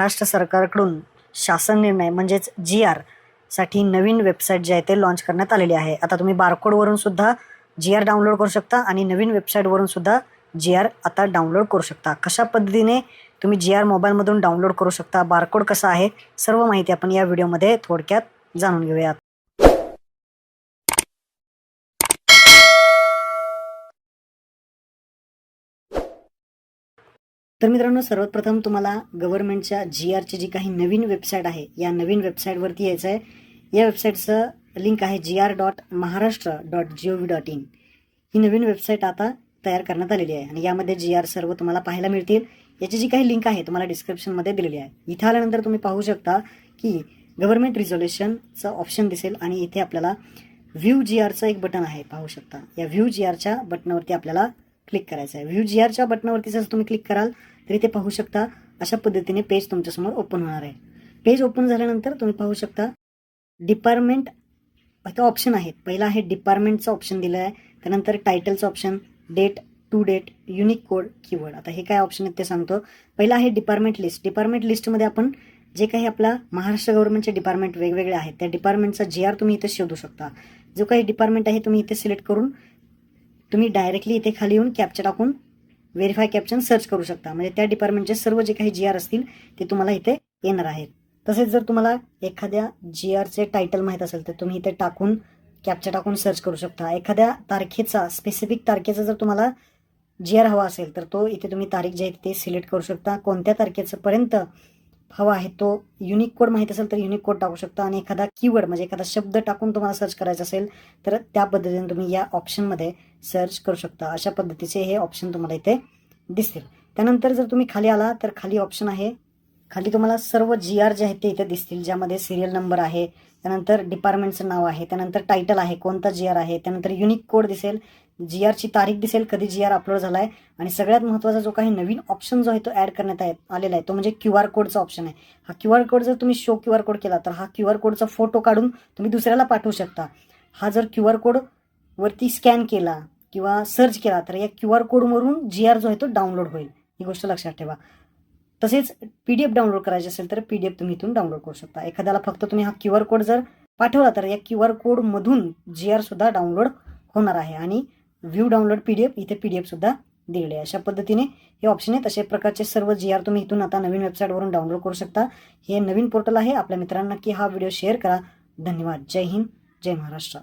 महाराष्ट्र सरकारकडून शासन निर्णय म्हणजेच जी आरसाठी नवीन वेबसाईट जे आहे ते लॉन्च करण्यात आलेली आहे. आता तुम्ही बारकोडवरून सुद्धा जी आर डाउनलोड करू शकता आणि नवीन वेबसाईटवरून सुद्धा जी आर आता डाउनलोड करू शकता. कशा पद्धतीने तुम्ही जी आर मोबाईलमधून डाउनलोड करू शकता बारकोड कसा आहे सर्व माहिती आपण या व्हिडिओमध्ये थोडक्यात जाणून घेऊयात. तर मित्रांनो सर्वप्रथम तुम्हाला गव्हर्नमेंटच्या जी आरची जी काही नवीन वेबसाईट आहे या नवीन वेबसाईटवरती यायचं आहे या वेबसाईटचं लिंक आहे G R dot Maharashtra dot G O V dot in ही नवीन वेबसाईट आता तयार करण्यात आलेली आहे आणि यामध्ये जी आर सर्व तुम्हाला पाहायला मिळतील. याची जी काही लिंक आहे तुम्हाला डिस्क्रिप्शनमध्ये दिलेली आहे. इथं आल्यानंतर तुम्ही पाहू शकता की गव्हर्नमेंट रिझोल्युशनचं ऑप्शन दिसेल आणि इथे आपल्याला व्ह्यू जी आरचं एक बटन आहे पाहू शकता. या व्ह्यू जी आरच्या बटनावरती आपल्याला क्लिक करायचं आहे. व्ह्यू जी आरच्या बटनावरती जर तुम्ही क्लिक कराल तरी ते पाहू शकता अशा पद्धतीने पेज तुमच्यासमोर ओपन होणार आहे. पेज ओपन झाल्यानंतर तुम्ही पाहू शकता डिपार्टमेंट आता ऑप्शन आहेत. पहिला आहे डिपार्टमेंटचं ऑप्शन दिलं आहे त्यानंतर टायटलचं option date to date unique code keyword आता हे काय ऑप्शन आहेत ते सांगतो. पहिला आहे डिपार्टमेंट लिस्ट डिपार्टमेंट लिस्टमध्ये आपण जे काही आपला महाराष्ट्र गव्हर्नमेंटचे डिपार्टमेंट वेगवेगळे आहेत त्या डिपार्टमेंटचा जी आर तुम्ही इथे शोधू शकता. जो काही डिपार्टमेंट आहे तुम्ही इथे सिलेक्ट करून तुम्ही डायरेक्टली इथे खाली येऊन कॅप्चा टाकून व्हेरीफाय कॅप्शन सर्च करू शकता. म्हणजे त्या डिपार्टमेंटचे सर्व जे काही जी आर असतील ते तुम्हाला इथे येणार आहेत. तसेच जर तुम्हाला एखाद्या जी आरचे टायटल माहीत असेल तर तुम्ही इथे टाकून कॅप्चा टाकून सर्च करू शकता. एखाद्या तारखेचा स्पेसिफिक तारखेचा जर तुम्हाला जी आर हवा असेल तर तो इथे तुम्ही तारीख जी आहे ते सिलेक्ट करू शकता. कोणत्या तारखेचं पर्यंत हवा आहे तो युनिक कोड माहीत असेल तर युनिक कोड टाकू शकता. आणि एखादा कीवर्ड म्हणजे एखादा शब्द टाकून तुम्हाला सर्च करायचा असेल तर त्या पद्धतीने तुम्ही या ऑप्शनमध्ये सर्च करू शकता. अशा पद्धतीचे हे ऑप्शन तुम्हाला इथे दिसतील. त्यानंतर जर तुम्ही खाली आला तर खाली ऑप्शन आहे. खाली तुम्हाला सर्व जी आर जे आहेत ते इथे दिसतील ज्यामध्ये सिरियल नंबर आहे त्यानंतर डिपार्टमेंटचं नाव आहे त्यानंतर टायटल आहे कोणता जी आर आहे त्यानंतर युनिक कोड दिसेल जी आरची तारीख दिसेल कधी जी आर अपलोड झाला आहे आणि सगळ्यात महत्त्वाचा जो काही नवीन ऑप्शन जो आहे तो ॲड करण्यात आहे आलेला आहे तो म्हणजे क्यू आर कोडचा ऑप्शन आहे. हा क्यू आर कोड जर तुम्ही शो क्यू आर कोड केला तर हा क्यू आर कोडचा फोटो काढून तुम्ही दुसऱ्याला पाठवू शकता. हा जर क्यू आर कोड वरती स्कॅन केला किंवा सर्च केला तर या क्यू आर कोडवरून जी आर जो आहे तो डाउनलोड होईल. ही गोष्ट लक्षात ठेवा. तसेच पी डी एफ डाउनलोड करायचे असेल तर पी डी एफ तुम्ही इथून डाउनलोड करू शकता. एखाद्याला फक्त तुम्ही हा क्यू आर कोड जर पाठवला तर या क्यू आर कोडमधून जी आर सुद्धा डाउनलोड होणार आहे आणि view download P D F इथे पी डी एफसुद्धा दिलेले आहे. अशा पद्धतीने हे ऑप्शन आहेत. अशा प्रकारचे सर्व जी आर तुम्ही इथून आता नवीन वेबसाईटवरून डाउनलोड करू शकता. हे नवीन पोर्टल आहे. आपल्या मित्रांना की हा व्हिडिओ शेअर करा. धन्यवाद. जय हिंद. जय महाराष्ट्र.